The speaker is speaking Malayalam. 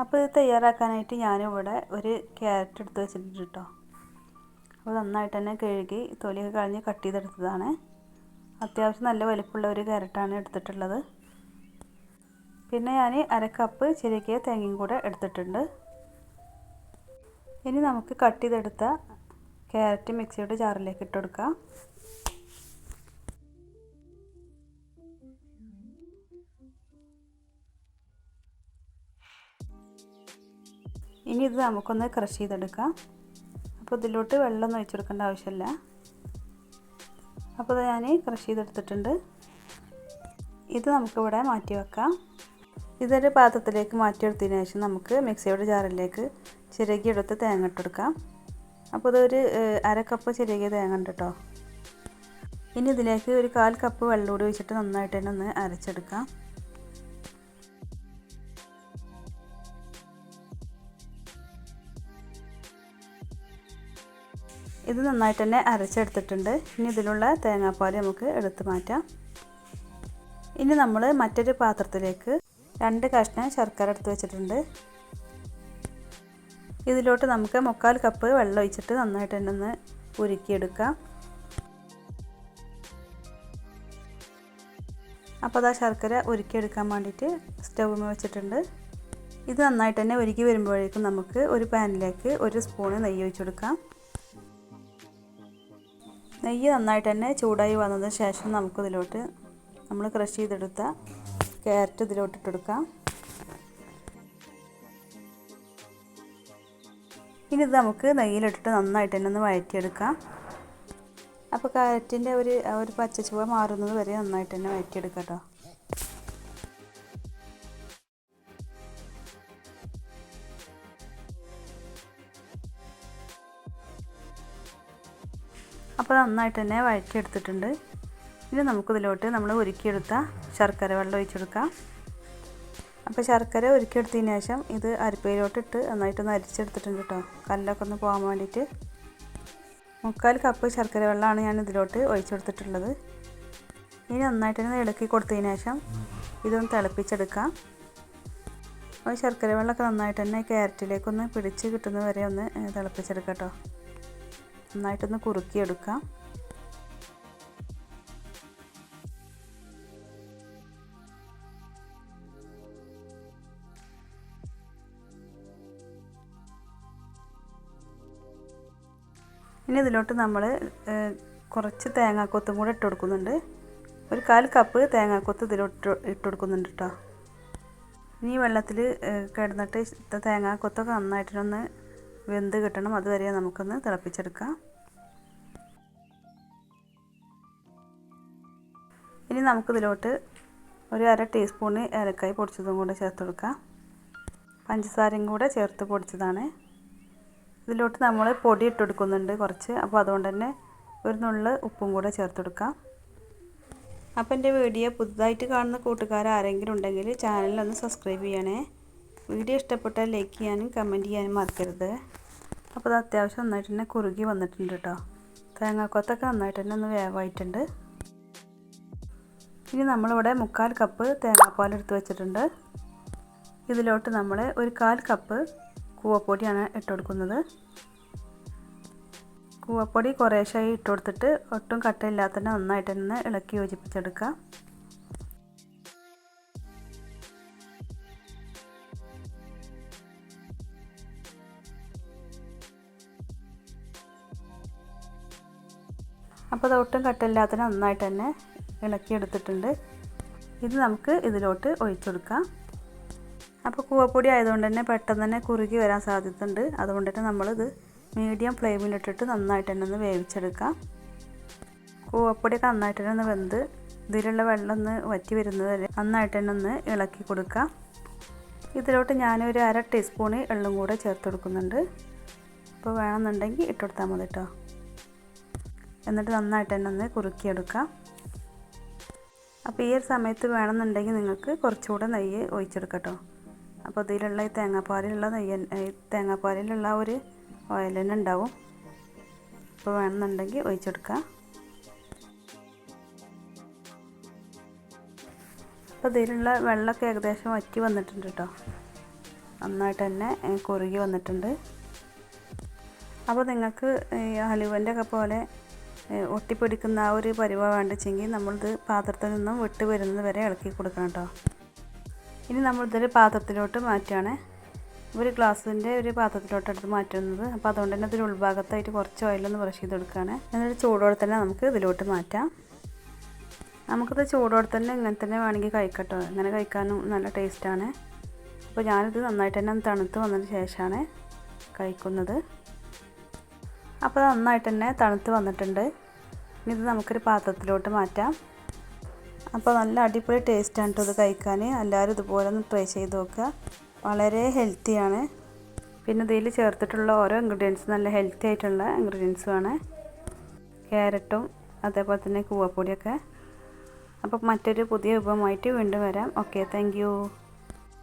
അപ്പോൾ ഇത് തയ്യാറാക്കാനായിട്ട് ഞാനിവിടെ ഒരു ക്യാരറ്റ് എടുത്ത് വെച്ചിട്ടുണ്ട് കേട്ടോ അപ്പോൾ നന്നായിട്ട് തന്നെ കഴുകി തൊലിയൊക്കെ കളഞ്ഞ് കട്ട് ചെയ്തെടുത്തതാണ്. അത്യാവശ്യം നല്ല വലിപ്പമുള്ള ഒരു ക്യാരറ്റാണ് എടുത്തിട്ടുള്ളത്. പിന്നെ ഞാൻ അര കപ്പ് ചെറിയ തേങ്ങയും കൂടെ എടുത്തിട്ടുണ്ട്. ഇനി നമുക്ക് കട്ട് ചെയ്തെടുത്ത ക്യാരറ്റ് മിക്സിയുടെ ജാറിലേക്ക് ഇട്ട് കൊടുക്കാം. ഇനി ഇത് നമുക്കൊന്ന് ക്രഷ് ചെയ്തെടുക്കാം. അപ്പോൾ ഇതിലോട്ട് വെള്ളം ഒഴിച്ചു കൊടുക്കേണ്ട ആവശ്യമില്ല. അപ്പോൾ ഞാൻ ക്രഷ് ചെയ്തെടുത്തിട്ടുണ്ട്. ഇത് നമുക്കിവിടെ മാറ്റി വെക്കാം. ഇതൊരു പാത്രത്തിലേക്ക് മാറ്റിയെടുത്തതിന് ശേഷം നമുക്ക് മിക്സിയുടെ ജാറിലേക്ക് ചിരകിയെടുത്ത് തേങ്ങ ഇട്ടെടുക്കാം അപ്പോൾ ഇതൊരു അര കപ്പ് ചിരകിയ തേങ്ങ ഉണ്ട് കേട്ടോ ഇനി ഇതിലേക്ക് ഒരു കാൽ കപ്പ് വെള്ളം കൂടി ഒഴിച്ചിട്ട് നന്നായിട്ട് തന്നെ ഒന്ന് അരച്ചെടുക്കാം. ഇത് നന്നായിട്ട് തന്നെ അരച്ചെടുത്തിട്ടുണ്ട്. ഇനി ഇതിലുള്ള തേങ്ങാപ്പാൽ നമുക്ക് എടുത്തു മാറ്റാം. ഇനി നമ്മൾ മറ്റൊരു പാത്രത്തിലേക്ക് രണ്ട് കഷ്ണം ശർക്കര എടുത്ത് വെച്ചിട്ടുണ്ട്. ഇതിലോട്ട് നമുക്ക് മുക്കാൽ കപ്പ് വെള്ളം ഒഴിച്ചിട്ട് നന്നായിട്ട് തന്നെ ഒന്ന് ഉരുക്കിയെടുക്കാം. അപ്പോൾ അതാ ശർക്കര ഉരുക്കിയെടുക്കാൻ വേണ്ടിയിട്ട് സ്റ്റൗമ്മ വെച്ചിട്ടുണ്ട്. ഇത് നന്നായിട്ട് തന്നെ ഉരുക്കി വരുമ്പോഴേക്കും നമുക്ക് ഒരു പാനിലേക്ക് ഒരു സ്പൂണ് നെയ്യ് ഒഴിച്ചു കൊടുക്കാം. നെയ്യ് നന്നായിട്ട് തന്നെ ചൂടായി വന്നതിന് ശേഷം നമുക്കിതിലോട്ട് നമ്മൾ ക്രഷ് ചെയ്തെടുത്ത ക്യാരറ്റ് ഇതിലോട്ട് ഇട്ടെടുക്കാം. ഇനി ഇത് നമുക്ക് നെയ്യിലിട്ടിട്ട് നന്നായിട്ട് തന്നെ ഒന്ന് വഴറ്റിയെടുക്കാം. അപ്പോൾ ക്യാരറ്റിന്റെ ഒരു ഒരു പച്ച ചുവ മാറുന്നത് വരെ നന്നായിട്ട് തന്നെ വഴറ്റിയെടുക്കാം കേട്ടോ. അപ്പോൾ നന്നായിട്ട് തന്നെ വഴറ്റിയെടുത്തിട്ടുണ്ട്. ഇനി നമുക്കിതിലോട്ട് നമ്മൾ ഉരുക്കിയെടുത്ത ശർക്കര വെള്ളം ഒഴിച്ചെടുക്കാം. അപ്പോൾ ശർക്കര ഉരുക്കിയെടുത്തതിന് ശേഷം ഇത് അരിപ്പയിലോട്ടിട്ട് നന്നായിട്ടൊന്ന് അരിച്ചെടുത്തിട്ടുണ്ട് കേട്ടോ. കല്ലൊക്കെ ഒന്ന് പോകാൻ വേണ്ടിയിട്ട്. മുക്കാൽ കപ്പ് ശർക്കര വെള്ളമാണ് ഞാൻ ഇതിലോട്ട് ഒഴിച്ചെടുത്തിട്ടുള്ളത്. ഇനി നന്നായിട്ട് തന്നെ ഇളക്കി കൊടുത്തതിന് ശേഷം ഇതൊന്ന് തിളപ്പിച്ചെടുക്കാം. അപ്പോൾ ശർക്കര വെള്ളമൊക്കെ നന്നായിട്ട് തന്നെ ക്യാരറ്റിലേക്കൊന്ന് പിടിച്ച് കിട്ടുന്നത് വരെ ഒന്ന് തിളപ്പിച്ചെടുക്കാം കേട്ടോ. നന്നായിട്ടൊന്ന് കുറുക്കിയെടുക്കാം. ഇനി ഇതിലോട്ട് നമ്മൾ കുറച്ച് തേങ്ങാക്കൊത്തും കൂടെ ഇട്ട് കൊടുക്കുന്നുണ്ട്. ഒരു കാൽ കപ്പ് തേങ്ങാക്കൊത്ത് ഇതിലോട്ട് ഇട്ട് കൊടുക്കുന്നുണ്ട് കേട്ടോ ഇനി വെള്ളത്തിൽ കിടന്നിട്ട് തേങ്ങാക്കൊത്തൊക്കെ നന്നായിട്ടൊന്ന് വെന്ത് കിട്ടണം. അതുവരെ നമുക്കൊന്ന് തിളപ്പിച്ചെടുക്കാം. ഇനി നമുക്കിതിലോട്ട് ഒരു അര ടീസ്പൂണ് ഏലക്കായ് പൊടിച്ചതും കൂടെ ചേർത്ത് കൊടുക്കാം. പഞ്ചസാരയും കൂടെ ചേർത്ത് പൊടിച്ചതാണ്. ഇതിലോട്ട് നമ്മൾ പൊടി ഇട്ട് കൊടുക്കുന്നുണ്ട് കുറച്ച്. അപ്പോൾ അതുകൊണ്ട് തന്നെ ഒരു നുള്ള് ഉപ്പും കൂടെ ചേർത്ത് കൊടുക്കാം. അപ്പോൾ എന്റെ വീഡിയോ പുതുതായിട്ട് കാണുന്ന കൂട്ടുകാർ ആരെങ്കിലും ഉണ്ടെങ്കിൽ ചാനലിലൊന്ന് സബ്സ്ക്രൈബ് ചെയ്യണേ. വീഡിയോ ഇഷ്ടപ്പെട്ടാൽ ലൈക്ക് ചെയ്യാനും കമന്റ് ചെയ്യാനും മറക്കരുത്. അപ്പോൾ അത് അത്യാവശ്യം നന്നായിട്ട് തന്നെ കുറുകി വന്നിട്ടുണ്ട് കേട്ടോ. തേങ്ങാക്കൊത്തൊക്കെ നന്നായിട്ട് തന്നെ ഒന്ന് വേവായിട്ടുണ്ട്. ഇനി നമ്മളിവിടെ മുക്കാൽ കപ്പ് തേങ്ങാപ്പാൽ എടുത്ത് വെച്ചിട്ടുണ്ട്. ഇതിലോട്ട് നമ്മൾ ഒരു കാൽ കപ്പ് കൂവപ്പൊടിയാണ് ഇട്ട് കൊടുക്കുന്നത്. കൂവപ്പൊടി കുറേശ്ശായി ഇട്ട് കൊടുത്തിട്ട് ഒട്ടും കട്ടയില്ലാത്ത നന്നായിട്ട് തന്നെ ഇളക്കി യോജിപ്പിച്ചെടുക്കുക അപ്പോൾ അത് ഒട്ടും കട്ടില്ലാത്ത നന്നായിട്ട് തന്നെ ഇളക്കിയെടുത്തിട്ടുണ്ട്. ഇത് നമുക്ക് ഇതിലോട്ട് ഒഴിച്ചു കൊടുക്കാം അപ്പോൾ കൂവപ്പൊടി ആയതുകൊണ്ട് തന്നെ പെട്ടെന്ന് തന്നെ കുറുകി വരാൻ സാധ്യതയുണ്ട്. അതുകൊണ്ട് തന്നെ നമ്മളിത് മീഡിയം ഫ്ലെയിമിലിട്ടിട്ട് നന്നായിട്ട് തന്നെ ഒന്ന് വേവിച്ചെടുക്കാം. കൂവപ്പൊടിയൊക്കെ നന്നായിട്ട് തന്നെ ഒന്ന് വെന്ത് ഇതിലുള്ള വെള്ളം ഒന്ന് വറ്റി വരുന്നത് വരെ നന്നായിട്ട് തന്നെ ഒന്ന് ഇളക്കി കൊടുക്കാം. ഇതിലോട്ട് ഞാനൊരു അര ടീസ്പൂണ് എള്ളും കൂടെ ചേർത്ത് കൊടുക്കുന്നുണ്ട്. അപ്പോൾ വേണമെന്നുണ്ടെങ്കിൽ ഇട്ടുകൊടുത്താൽ മതി കേട്ടോ. എന്നിട്ട് നന്നായിട്ട് തന്നെ ഒന്ന് കുറുക്കിയെടുക്കാം. അപ്പോൾ ഈ ഒരു സമയത്ത് വേണമെന്നുണ്ടെങ്കിൽ നിങ്ങൾക്ക് കുറച്ചുകൂടെ നെയ്യ് ഒഴിച്ചെടുക്കട്ടോ. അപ്പോൾ ഇതിലുള്ള ഈ തേങ്ങാപ്പാലിലുള്ള നെയ്യ് തേങ്ങാപ്പാലിലുള്ള ഒരു ഓയിൽ തന്നെ ഉണ്ടാവും. അപ്പോൾ വേണമെന്നുണ്ടെങ്കിൽ ഒഴിച്ചെടുക്കാം. അപ്പോൾ ഇതിലുള്ള വെള്ളമൊക്കെ ഏകദേശം വറ്റി വന്നിട്ടുണ്ട് കേട്ടോ. നന്നായിട്ട് തന്നെ കുറുകി വന്നിട്ടുണ്ട്. അപ്പോൾ നിങ്ങൾക്ക് ഈ ഹലുവന്റെ ഒക്കെ പോലെ ഒട്ടിപ്പിടിക്കുന്ന ആ ഒരു പരിവ വേണ്ടിച്ചെങ്കിൽ നമ്മളിത് പാത്രത്തിൽ നിന്നും വിട്ട് വരുന്നത് വരെ ഇളക്കി കൊടുക്കണം കേട്ടോ. ഇനി നമ്മളിതൊരു പാത്രത്തിലോട്ട് മാറ്റുകയാണ് ഒരു ഗ്ലാസിന്റെ ഒരു പാത്രത്തിലോട്ട് എടുത്ത് മാറ്റുന്നത്. അപ്പോൾ അതുകൊണ്ട് തന്നെ ഇതിൽ ഉൾഭാഗത്തായിട്ട് കുറച്ച് ഓയിലൊന്ന് ബ്രഷ് ചെയ്ത് കൊടുക്കുകയാണ്. എന്നിട്ട് ചൂടോടെ തന്നെ നമുക്ക് ഇതിലോട്ട് മാറ്റാം. നമുക്കിത് ചൂടോടെ തന്നെ ഇങ്ങനെ തന്നെ വേണമെങ്കിൽ കഴിക്കട്ടോ. ഇങ്ങനെ കഴിക്കാനും നല്ല ടേസ്റ്റാണ്. അപ്പോൾ ഞാനിത് നന്നായിട്ട് തന്നെ തണുത്ത് വന്നതിന് ശേഷമാണ് കഴിക്കുന്നത്. അപ്പോൾ നന്നായിട്ട് തന്നെ തണുത്ത് വന്നിട്ടുണ്ട്. ഇനി ഇത് നമുക്കൊരു പാത്രത്തിലോട്ട് മാറ്റാം. അപ്പോൾ നല്ല അടിപൊളി ടേസ്റ്റാണ് കേട്ടോ ഇത് കഴിക്കാൻ. എല്ലാവരും ഇതുപോലെ ഒന്ന് ട്രൈ ചെയ്ത് നോക്കുക. വളരെ ഹെൽത്തിയാണ് പിന്നെ ഇതിൽ ചേർത്തിട്ടുള്ള ഓരോ ഇൻഗ്രീഡിയൻസ് നല്ല ഹെൽത്തി ആയിട്ടുള്ള ഇൻഗ്രീഡിയൻസുമാണ് ക്യാരറ്റും അതേപോലെ തന്നെ കൂവപ്പൊടിയൊക്കെ. അപ്പോൾ മറ്റൊരു പുതിയ വിഭവമായിട്ട് വീണ്ടും വരാം. Okay thank